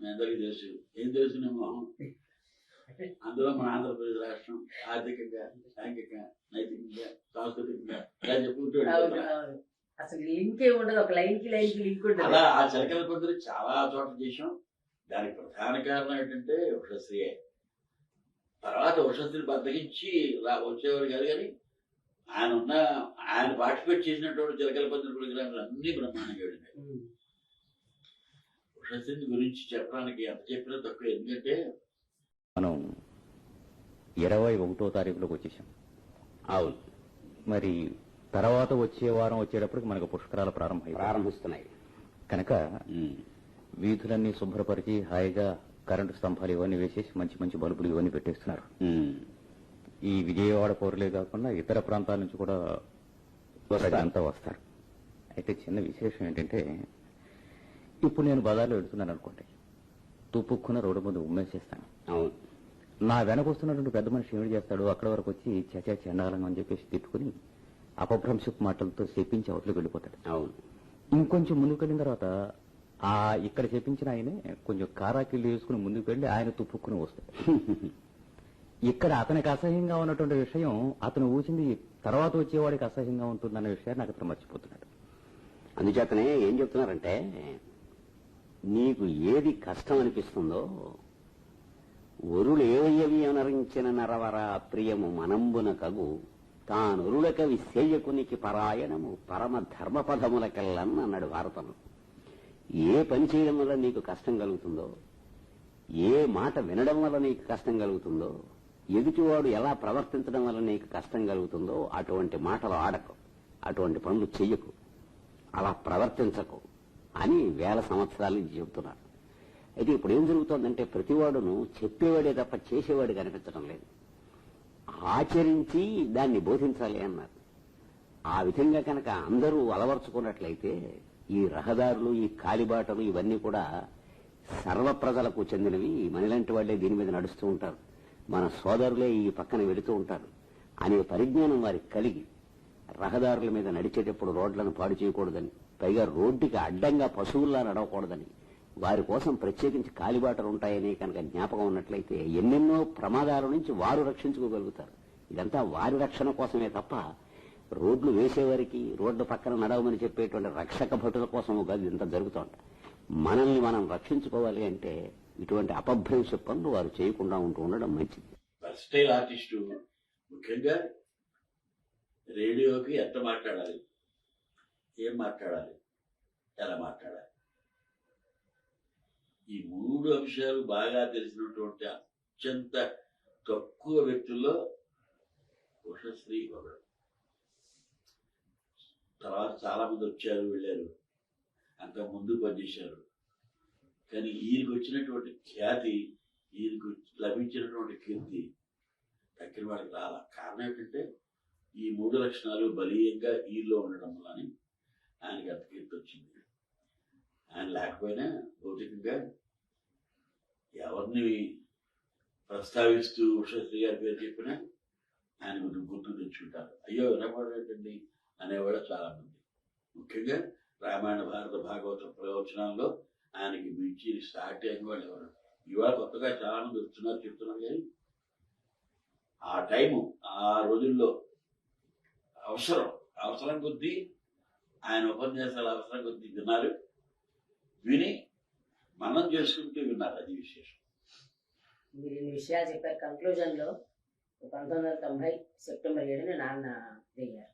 మీ అందరికీ తెలుసు. ఏం తెలుసు మొహం అందులో మన ఆంధ్రప్రదేశ్ రాష్ట్రం ఆర్థికంగా సాంఘికంగా నైతికంగా సాంస్కృతికంగా ఇలా చెప్పుకుంటూ అవును వెళ్ళిపోతాం. అవును అసలు లింకే ఉండదు ఒక లైన్కి లైన్కి లింక్ ఉండదు అలా ఆ చిలకల పద్ధతి చాలా చోట్ల చేసాం దానికి ప్రధాన కారణం ఏంటంటే ఉషశ్రీయే తర్వాత ఉషశ్రీ బద్దగించి వచ్చేవారు కాదు కానీ ఆయన ఉన్న ఆయన పార్టిసిపేట్ చేసినటువంటి చిలకల పద్ధతి ప్రోగ్రాంలు అన్ని బ్రహ్మాండంగా ఉషశ్రీ గురించి చెప్పడానికి ఎంత చెప్పినా తక్కువ. ఎందుకంటే మనం ఇరవై ఒకటో తారీఖులోకి వచ్చేసాం. అవును. మరి తర్వాత వచ్చే వారం వచ్చేటప్పటికి మనకు పుష్కరాలు ప్రారంభమై ప్రారంభిస్తున్నాయి. కనుక వీధులన్నీ శుభ్రపరిచి హాయిగా కరెంటు స్తంభాలు ఇవన్నీ వేసేసి మంచి మంచి బల్బులు ఇవన్నీ పెట్టేస్తున్నారు. ఈ విజయవాడ పౌరులే కాకుండా ఇతర ప్రాంతాల నుంచి కూడా ప్రజలంతా వస్తారు. అయితే చిన్న విశేషం ఏంటంటే ఇప్పుడు నేను బజార్లో వెళ్తున్నాను అనుకోండి. తుప్పుక్కున రోడ్డు ముందు ఉమ్మేసేస్తాను. అవును. నా వెనక వస్తున్నటువంటి పెద్ద మనిషి ఏమిటి చేస్తాడు? అక్కడ వరకు వచ్చి చచా చండాలంగా అని చెప్పేసి తిట్టుకుని అపభ్రంశపు మాటలతో చెప్పించి అవతలకు వెళ్ళిపోతాడు. అవును. ఇంకొంచెం ముందుకు వెళ్ళిన తర్వాత ఆ ఇక్కడ చెప్పించిన ఆయనే కొంచెం కారాకిళ్ళు వేసుకుని ముందుకు వెళ్ళి ఆయన తుప్పుకుని వస్తాడు. ఇక్కడ అతనికి అసహ్యంగా ఉన్నటువంటి విషయం అతను ఊసింది తర్వాత వచ్చేవాడికి అసహ్యంగా ఉంటుందన్న విషయాన్ని నాకు అతను మర్చిపోతున్నాడు. అందుచేతనే ఏం చెప్తున్నారంటే నీకు ఏది కష్టం అనిపిస్తుందో ఒరులు అనరించిన నరవర ప్రియము మనంబున కగు. తానొరులక విశేయకునికి పరాయణము పరమ ధర్మపదములకెళ్ళన్ అన్నాడు భారతంలో ఏ పని చేయడం వల్ల నీకు కష్టం కలుగుతుందో ఏ మాట వినడం వల్ల నీకు కష్టం కలుగుతుందో ఎదుటివాడు ఎలా ప్రవర్తించడం వల్ల నీకు కష్టం కలుగుతుందో అటువంటి మాటలు ఆడకు అటువంటి పనులు చెయ్యకు అలా ప్రవర్తించకు. అని వేల సంవత్సరాల నుంచి చెబుతున్నారు అయితే ఇప్పుడు ఏం జరుగుతోందంటే ప్రతివాడును చెప్పేవాడే తప్ప చేసేవాడు కనిపించడం లేదు. ఆచరించి దాన్ని బోధించాలి అన్నారు. ఆ విధంగా కనుక అందరూ అలవర్చుకున్నట్లయితే ఈ రహదారులు ఈ కాలిబాటలు ఇవన్నీ కూడా సర్వ ప్రజలకు చెందినవి. మనలాంటి వాళ్ళే దీని మీద నడుస్తూ ఉంటారు. మన సోదరులే ఈ పక్కన వెళుతూ ఉంటారు. అనే పరిజ్ఞానం వారికి కలిగి రహదారుల మీద నడిచేటప్పుడు రోడ్లను పాడు చేయకూడదని పైగా రోడ్డుకి అడ్డంగా పశువుల్లా నడవకూడదని. వారి కోసం ప్రత్యేకించి కాలిబాటలు ఉంటాయని కనుక జ్ఞాపకం ఉన్నట్లయితే ఎన్నెన్నో ప్రమాదాల నుంచి వారు రక్షించుకోగలుగుతారు. ఇదంతా వారి రక్షణ కోసమే తప్ప రోడ్లు వేసేవారికి రోడ్డు పక్కన నడవమని చెప్పేటువంటి రక్షక భటుల కోసం కాదు ఇదంతా జరుగుతుంట మనల్ని మనం రక్షించుకోవాలి అంటే ఇటువంటి అపభ్రంశ పనులు వారు చేయకుండా ఉంటూ ఉండడం మంచిది. ఆర్టిస్టు ముఖ్యంగా రేడియోకి ఎంత మాట్లాడాలి? ఏం మాట్లాడాలి? ఎలా మాట్లాడాలి? ఈ మూడు అంశాలు బాగా తెలిసినటువంటి అత్యంత తక్కువ వ్యక్తుల్లో ఉషశ్రీ ఒకడు తర్వాత చాలా మంది వచ్చారు వెళ్ళారు. అంత ముందు పనిచేశారు. కానీ ఈయనకు వచ్చినటువంటి ఖ్యాతి ఈయనకు లభించినటువంటి కీర్తి తక్కిన వాడికి రాల. కారణం ఏంటంటే ఈ మూడు లక్షణాలు బలీయంగా ఈలో ఉండడం వల్ల ఆయనకి అంత కీర్తి వచ్చింది ఆయన లేకపోయినా భౌతికంగా ఎవరిని ప్రస్తావిస్తూ ఉషశ్రీ గారి పేరు చెప్పినా ఆయన గుర్తు గుర్తు తెచ్చుకుంటారు. అయ్యో వినపడేటండి అనేవాడు చాలా మంది ముఖ్యంగా రామాయణ భారత భాగవత ప్రవచనాల్లో ఆయనకి మించి స్టార్ట్ అయిన వాళ్ళు ఎవరు? ఇవాళ కొత్తగా చాలా మంది వస్తున్నారు చెప్తున్నారు కానీ ఆ టైము ఆ రోజుల్లో అవసరం అవసరం కొద్దీ ఆయన ఉపన్యాసాలు అవసరం కొద్దీ విన్నారు. విని మనం చేసుకుంటూ విన్నారు. అది విశేషం. మీరు ఇన్ని విషయాలు చెప్పారు. కంక్లూజన్లో పంతొమ్మిది వందల తొంభై సెప్టెంబర్ ఏడున నాన్న అయ్యారు.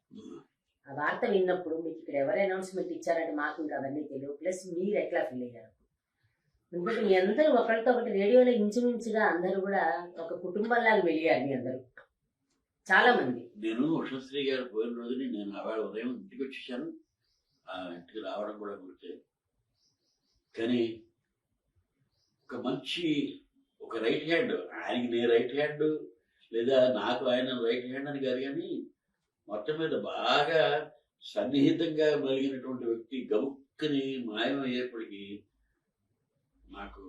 ఆ వార్త విన్నప్పుడు మీకు ఇక్కడ ఎవరు అనౌన్స్మెంట్ ఇచ్చారంటే మాకు ఇంకా అవన్నీ తెలియదు ప్లస్ మీరు ఎట్లా ఫీల్ అయ్యారు? ఎందుకంటే మీ అందరూ ఒకరితో ఒకటి రేడియోలో ఇంచుమించుగా అందరూ కూడా ఒక కుటుంబంలాగా వెలిగారు మీ అందరూ. చాలా మంది. నేను ఉషశ్రీ గారు పోయిన రోజుని నేను ఆవిడ ఉదయం ఇంటికి వచ్చేసాను. ఆ ఇంటికి రావడం కూడా గుర్తే కానీ ఒక మంచి ఒక రైట్ హ్యాండ్ ఆయనకి నేను రైట్ హ్యాండ్ లేదా నాకు ఆయన రైట్ హ్యాండ్ అని కాదు కానీ మొత్తం మీద బాగా సన్నిహితంగా మెలిగినటువంటి వ్యక్తి గబుక్కని మాయమయ్యేప్పటికీ నాకు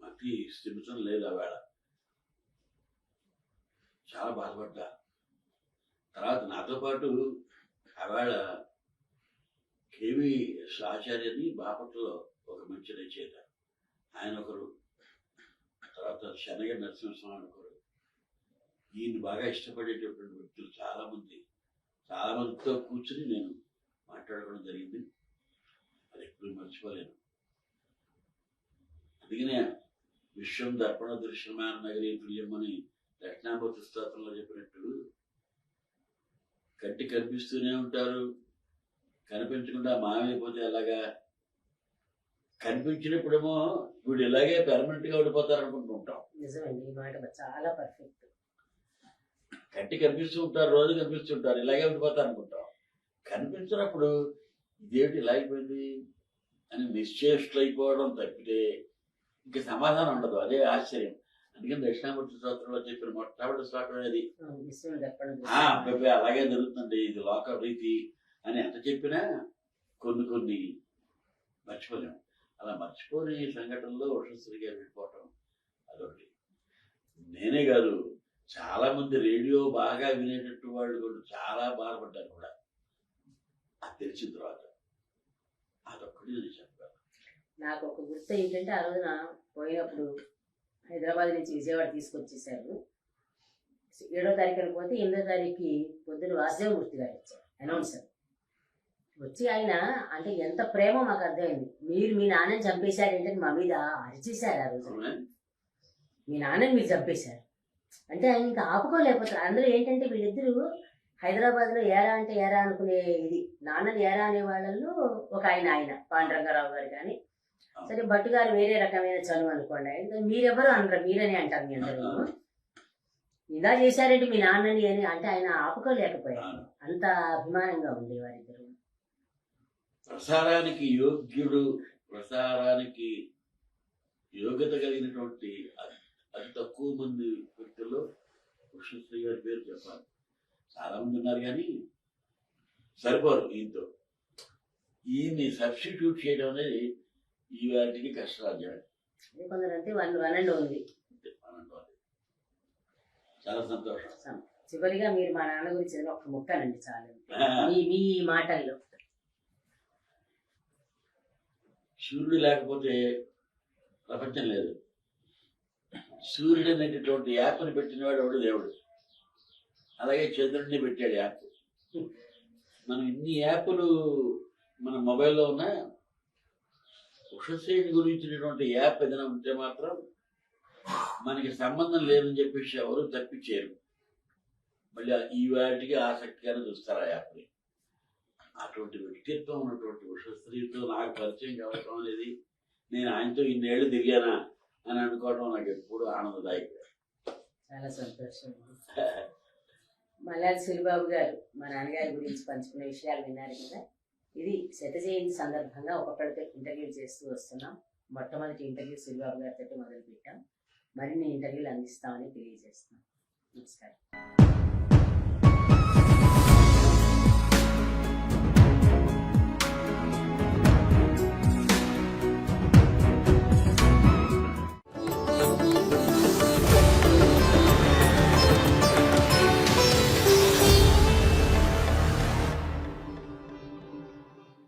మతి స్థిమితం లేదు ఆవేళ చాలా బాధపడ్డా. తర్వాత నాతో పాటు ఆవేళ కేవి ఆచార్యని బాపట్లలో ఒక మంచి రచయిత. ఆయన ఒకరు తర్వాత శనగ నరసింహస్వామి ఒకరు. ఈయన బాగా ఇష్టపడేటటువంటి వ్యక్తులు చాలా చాలామందితో మందితో కూర్చుని నేను మాట్లాడుకోవడం జరిగింది. అది ఎప్పుడు మర్చిపోలేను. అందుకనే విశ్వం దర్పణ దృశ్యమాన నగరీ తుల్యం అని దక్షిణామూర్తి స్తోత్రంలో చెప్పినట్టు. కంటి కనిపిస్తూనే ఉంటారు. కనిపించకుండా మాయమైపోతే ఎలాగా? కనిపించినప్పుడేమో వీడు ఇలాగే పెర్మనెంట్గా ఉండిపోతారు అనుకుంటూ ఉంటాం నిజమండి ఈ మాట చాలా పర్ఫెక్ట్ కంటి కనిపిస్తూ ఉంటారు రోజు కనిపిస్తుంటారు ఇలాగే ఉండిపోతారు అనుకుంటాం కనిపించినప్పుడు ఇదేమిటి ఇలా అయిపోయింది? అని నిశ్చేష్టులు అయిపోవడం తప్పితే ఇంకా సమాధానం ఉండదు అదే ఆశ్చర్యం. అందుకని దక్షిణామూర్తి స్తోత్రంలో చెప్పిన మొట్టమొదటి శ్లోకం అది అలాగే జరుగుతుంది ఇది లోక రీతి అని ఎంత చెప్పినా కొన్ని కొన్ని మర్చిపోలేము అలా మర్చిపోని సంఘటనలో ఉషశ్రీ గారు వెళ్ళిపోవటం అదొకటి. నేనే కాదు చాలా మంది రేడియో బాగా వినేటట్టు వాళ్ళు కూడా చాలా బాధపడ్డారు కూడా. అది తెలిసిన తర్వాత. అదొక్కటి నేను చెప్పాను నాకు ఒక గుర్తు ఏంటంటే ఆ రోజున పోయినప్పుడు హైదరాబాద్ నుంచి విజయవాడ తీసుకొచ్చేసారు ఏడో తారీఖు పోతే ఎనిమిదో తారీఖుకి పొద్దున వాసుదేవమూర్తి గారు ఇచ్చారు అనౌన్సర్ వచ్చి ఆయన అంటే ఎంత ప్రేమ మాకు అర్థమైంది. మీరు మీ నాన్నని చంపేశారంటే మా మీద అరిచేశారు ఆ రోజు? మీ నాన్నని మీరు చంపేశారు. అంటే ఆయన ఇంకా ఆపుకోలేకపోతారు. అందులో ఏంటంటే వీళ్ళిద్దరూ హైదరాబాద్లో ఏరా అంటే ఏరా అనుకునే ఇది. నాన్నని ఏరా అనే వాళ్ళల్లో ఒక ఆయన ఆయన పాండురంగారావు గారు కానీ. సరే భట్టు గారు వేరే రకమైన చనువు అనుకోండి. అయితే మీరెవరు అనరు మీరని అంటారు మీ అందరూ. ఇలా చేశారంటే మీ నాన్నని అని అంటే ఆయన ఆపుకోలేకపోయారు. అంత అభిమానంగా ఉండేవారు ఇద్దరు. ప్రసారానికి యోగ్యుడు ప్రసారానికి యోగ్యత కలిగినటువంటి అతి- తక్కువ మంది వ్యక్తుల్లో కృష్ణశ్రీ గారి పేరు చెప్పాలి. చాలా మంది ఉన్నారు కానీ సరిపోరు ఈయనతో. ఈయన్ని సబ్స్టిట్యూట్ చేయడం అనేది ఈ వాటికి అనుకోవాలి చాలా సంతోషం. చివరిగా మీరు మా నాన్న గురించి ఒక ముక్కనండి చాలు. మీ మాటల్లో. సూర్యుడు లేకపోతే ప్రపంచం లేదు. సూర్యుడు అనేటటువంటి యాప్ని పెట్టినవాడు ఎవడు? దేవుడు. అలాగే చంద్రుడిని పెట్టాడు యాప్. మనం ఇన్ని యాప్లు మన మొబైల్లో ఉన్నా ఉషశ్రేణి గురించినటువంటి యాప్ ఏదైనా ఉంటే మాత్రం మనకి సంబంధం లేదని చెప్పేసి ఎవరు తప్పించారు. మళ్ళీ ఈ వాటికి ఆసక్తిగానే చూస్తారు ఆ యాప్ని. అటువంటి వ్యక్తిత్వం ఉన్నటువంటి ఉషశ్రీతో నాకు పరిచయం కావటం అనేది నేను ఆయనతో ఇన్నేళ్ళు తిరిగానా అని అనుకోవడం నాకు ఎప్పుడు ఆనందదాయకం చాలా సంతోషం. మల్లారి సూరిబాబు గారు మా నాన్నగారి గురించి పంచుకునే విషయాలు విన్నారు కదా. ఇది శత జయంతి సందర్భంగా ఒక్కొక్కరితో ఇంటర్వ్యూ చేస్తూ వస్తున్నాం. మొట్టమొదటి ఇంటర్వ్యూ సూరిబాబు గారితో మొదలుపెట్టాం. మరిన్ని ఇంటర్వ్యూలు అందిస్తామని తెలియజేస్తున్నాం. నమస్కారం.